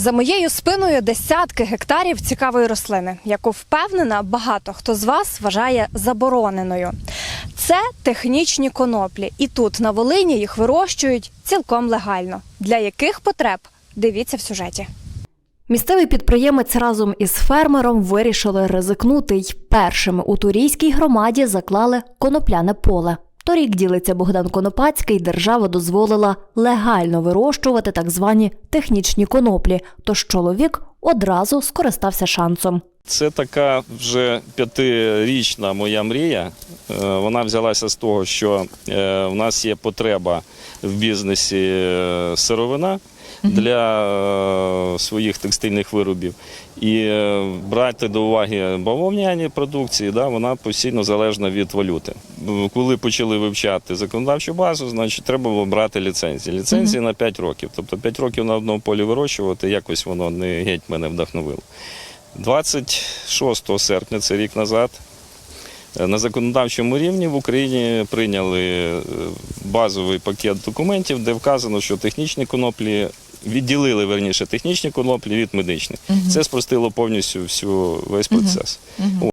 За моєю спиною десятки гектарів цікавої рослини, яку впевнена, багато хто з вас вважає забороненою. Це технічні коноплі, і тут на Волині їх вирощують цілком легально. Для яких потреб? Дивіться в сюжеті. Місцевий підприємець разом із фермером вирішили ризикнути й першими у турійській громаді заклали конопляне поле. Торік ділиться Богдан Конопацький, держава дозволила легально вирощувати так звані технічні коноплі. Тож чоловік одразу скористався шансом. Це така вже п'ятирічна моя мрія. Е, Вона взялася з того, що е, в нас є потреба в бізнесі е, сировина для е, своїх текстильних виробів. І е, брати до уваги бавовняні продукції, да, вона постійно залежна від валюти. Коли почали вивчати законодавчу базу, значить треба було брати ліцензії. Ліцензії на 5 років. Тобто 5 років на одному полі вирощувати, якось воно не геть мене вдохновило. 26 серпня, це рік назад, на законодавчому рівні в Україні прийняли е, базовий пакет документів, де вказано, що технічні коноплі відділили верніше технічні коноплі від медичних. Це спростило повністю всю весь процес.